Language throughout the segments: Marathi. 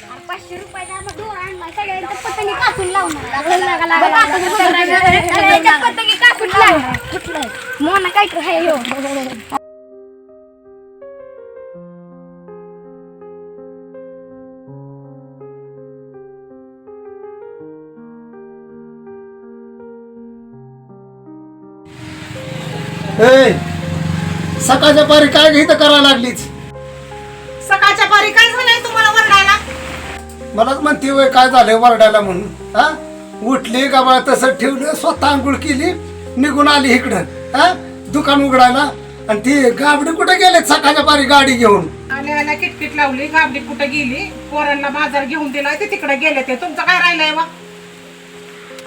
अरे पाचशे रुपयाचा मग दोर आणला. सगळ्यांच्या पतंगी कापून लावणार बघ आपण सगळ्यांच्या पतंगी कापून लावणार कुठलं मोना काय तर सकाळच्या पारी काय घेत करायला लागलीच? सकाळच्या पारी काय मलाच म्हणते वय काय झालंय वरडायला म्हणून? हा? उठली गाबा तसं ठेवलं स्वतः आंघोळ केली निघून आली इकडं. हा? दुकान उघडायला. आणि ती गाबडी कुठे गेले सकाळच्या पारी गाडी घेऊन. आल्या किटकिट लावली गाबडी कुठे गेली? पोरांना बाजार घेऊन दिला ते तिकडे गेले ते. तुमचं काय राहिलंय बा?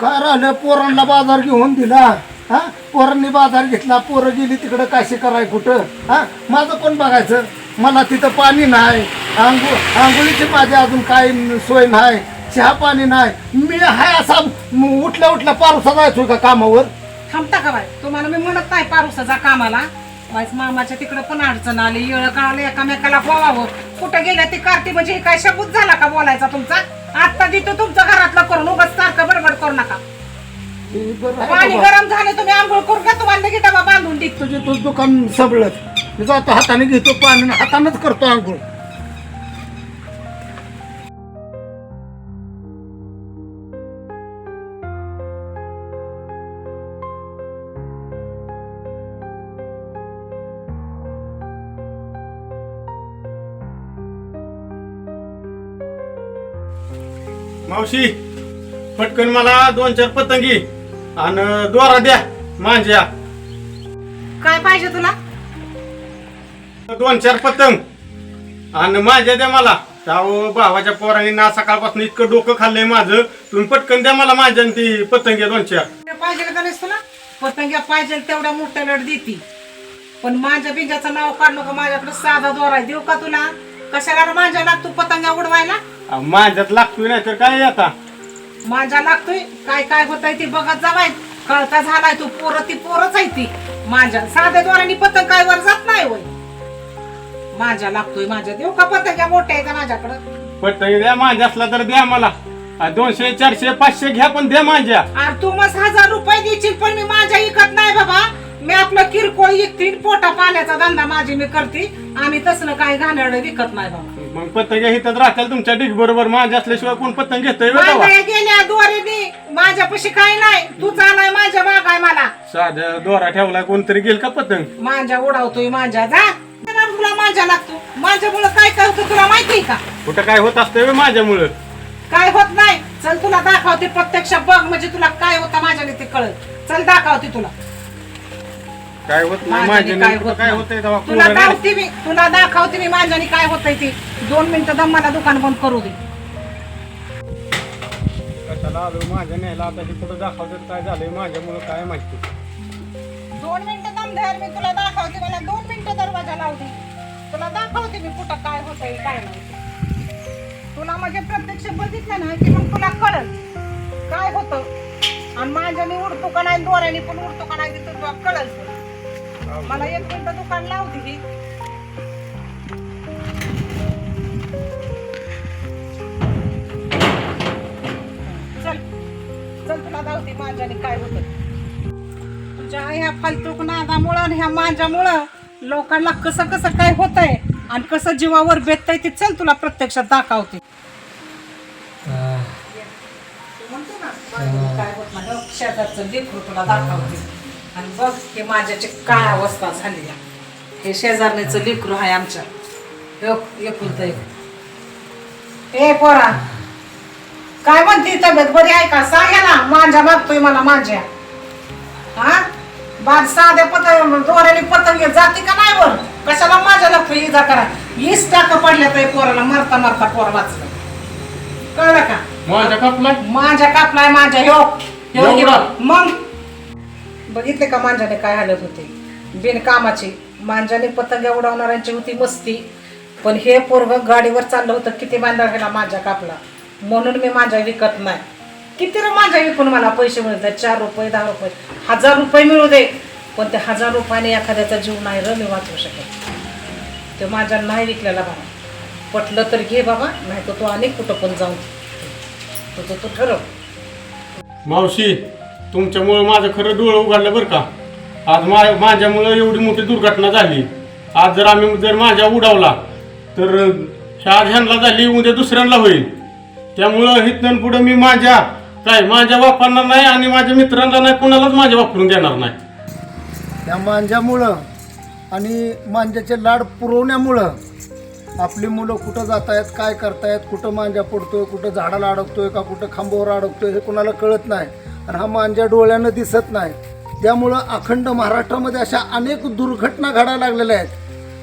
काय राहिलं पोरांना बाजार घेऊन दिला. हा? पोरांनी बाजार घेतला पोरं गेली तिकडं काशी कराय कुठं? हा? माझं पण बघायचं? मला तिथं पाणी नाही. आंघोळ आंघोळीची माझी अजून काय सोय नाही. चहा पाणी नाही. मी हाय असा उठल्या उठल्या पारुसा जायचो का कामावर? थांबता का बाय तुम्हाला मी म्हणत नाही पारुसाचा कामाला. मामाच्या तिकडे पण अडचण आली. येळ कळालं एकामेकाला बोलावं. कुठं गेल्या ती कार्ती म्हणजे काय शब्द झाला का बोलायचा तुमचा? आता देतो तुमचं घरातलं करून. उगाच सारखं बडबड करू नका. पाणी. गरम झालं तुम्ही आंघोळ करून घ्या. तुम्हाला डबा बांधून देतो. तुझे तुझं दुकान सबळत मी जातो हाताने घेतो पाणी हातानेच करतो आंघोळ. मावशी पटकन मला दोन चार पतंगी आणि दोरा द्या माझ्या काय पाहिजे तुला? दोन चार पतंग. आणि माझ्या द्या मला. अहो भावाच्या पोरांनी ना सकाळपासून इतकं डोकं खाल्लंय माझं. तुम्ही पटकन द्या मला माझ्या आणि ती पतंगी दोन चार. पाहिजे का नाहीस तुला? पतंग्या पाहिजे तेवढ्या मोठ्या लढ देती. पण माझ्या बिंजाचं नाव काढ का माझ्याकडे साधा दोरा आहे. देऊ का तुला? कशाला माझ्या लागतो पतंग्या उडवायला? अहो, माझ्यात लागतोय नाही तर काय आता? माझ्या लागतोय? काय काय होत आहे ती बघत जावाय कळता झालाय तू. पोरं ती पोरच आहे ती. माझ्या साध्या दोऱ्याने पतंग काय वर जात? माझ्या लागतोय माझ्या. देऊ का पतंग्या मोठ्या आहेत माझ्याकडं? पतंगी द्या माझ्या असला तर द्या मला. आ, दोनशे चारशे पाचशे घ्या पण द्या माझ्या. अरे तू मग हजार रुपये देशील पण मी माझ्या इकत नाही बाबा. मी आपलं किरकोळ इकतील पोटा पाण्याचा धंदा माझी मी करते. आम्ही तसलं काही घाणेरडं विकत नाही बाबा. मग पतंगी हिथं राहतील तुमच्या डिग बरोबर माझ्या असल्याशिवाय कोण पतंग घेतोय बघा माझ्या गेल्या दोरीने माझ्यापाशी काही नाही. तू चालाय माझ्या मागाय मला. साध्या दोरा ठेवला कोणतरी गेल का पतंग? माझ्या उडावतोय माझ्या. जा. माझ्या लागतो? माझ्यामुळं काय काय होतं तुला माहितीये का? कुठं काय होत असतंय माझ्यामुळं? काय होत नाही. चल तुला दाखवते प्रत्यक्ष बघ म्हणजे तुला काय होतं माझ्याने ते कळत चल दाखवते तुला. काय होत नाही माझ्याने माझ्या काय होत काय नाही. होतंय तेव्हा तुला पोरं दाखवते मी तुला दाखवते मी माझ्याने काय होतंय ते. दोन मिनिटं दम मला दुकान बंद करू दे. कशाला आलो माझ्या न्यायला आता हे कुठं दाखवतात काय झालंय माझ्यामुळं काय माहिती? दोन मिनिटं दम धर मी तुला दाखवते मला दोन मिनिटं दरवाजा लावू दे तुला दाखवते मी कुठं काय होतंय काय नाही. तुला म्हणजे प्रत्यक्ष बघितलं ना की मग तुला कळल काय होतं. आणि माझ्याने उडतो का नाही दोऱ्याने पण उडतो का नाही तिथं तुला कळल मला एक मिनिट दुकान लावते ही. चल चल तुला माझ्याने काय होतं तुझ्या ह्या फालतूक नादामुळं आणि ह्या माझ्यामुळं लोकांना कसं कसं काय होतंय आणि कसं जीवावर बेततंय ते चल तुला प्रत्यक्षात दाखवते. म्हणतो ना, माझ्याने काय होत नाही. शेजारचं लेकरू तुला दाखवते. आणि बघ हे माझ्याची काय अवस्था झाली आहे. हे शेजारणीचं लेकरू आहे आमच्या. हो, एकुलतं एक. ए पोरा काय म्हणते तब्येत? बरी आहे का? सांगा ना माझ्या मागतोय मला माझ्या हा? बाद साध्या पतंग दोऱ्याने पतंग जाते का नाही वर? कशाला माझ्या लक्ष इजा करा? हीच टाका पडल्या तर पोराला मरता मरता पोर वाचलं. कळलं का? माझ्या कापला माझ्या कापलाय माझ्या ह्यो ह्यो एवढा? ह्यो. मग? बघितले का मांजाने काय हालत होते? बिनकामाची. मांजाने पतंग उडवणाऱ्यांची होती मस्ती. पण हे पोरग गाडीवर चाललं होतं किती बांधला माझ्या कापला. म्हणून मी माझ्या विकत नाही. किती रे माझ्या विकून मला पैसे मिळतात? चार रुपये दहा रुपये. हजार रुपये मिळू दे. पण ते हजार रुपयाने एखाद्याचा जीव नाही र मी वाचवू शकेल ते माझ्या नाही विकलेला बाबा. पटलं तर घे बाबा नाही तर तू अनेक कुठं पण जाऊन तुझं तू ठरव. मावशी तुमच्यामुळं माझं खरं डोळं उघडलं बरं का? आज मा माझ्यामुळं एवढी मोठी दुर्घटना झाली. आज जर आम्ही जर माझ्या उडावला तर ह्या आज ह्यांना झाली उद्या दुसऱ्यांना होईल. त्यामुळं हितन पुढं मी माझ्या काय माझ्या बापांना नाही आणि माझ्या मित्रांना नाही कुणालाच माझ्या वापरून देणार नाही. त्या मांज्यामुळं आणि मांज्याचे लाड पुरवण्यामुळं आपली मुलं कुठं जात आहेत काय करतायत कुठं मांजा पडतोय कुठं झाडाला अडकतोय का कुठं खांबावर अडकतोय हे कुणाला कळत नाही. आणि हा मांजा डोळ्यानं दिसत नाही. त्यामुळं अखंड महाराष्ट्रामध्ये अशा अनेक दुर्घटना घडायला लागलेल्या आहेत.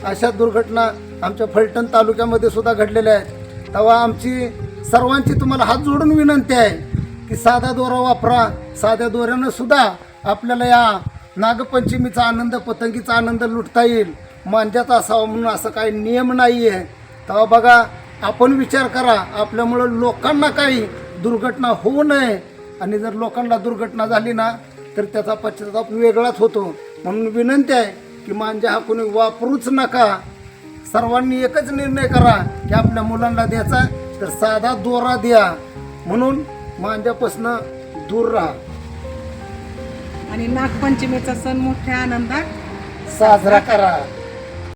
अशा दुर्घटना आमच्या फलटण तालुक्यामध्ये सुद्धा घडलेल्या आहेत. तेव्हा आमची सर्वांची तुम्हाला हात जोडून विनंती आहे. की साधा दोरा वापरा साध्या दोऱ्यानं सुद्धा आपल्याला या नागपंचमीचा आनंद पतंगीचा आनंद लुटता येईल. मांजाचा असावा म्हणून असं काही नियम नाही आहे तेव्हा बघा आपण विचार करा आपल्यामुळं लोकांना काही दुर्घटना होऊ नये. आणि जर लोकांना दुर्घटना झाली ना तर त्याचा पश्चाताप वेगळाच होतो. म्हणून विनंती आहे की मांजा हा कोणी वापरूच नका. सर्वांनी एकच निर्णय करा की आपल्या मुलांना द्यायचा तर साधा दोरा द्या. म्हणून मांजापासनं दूर राहा. आणि नागपंचमीचा सण मोठ्या आनंदात साजरा करा.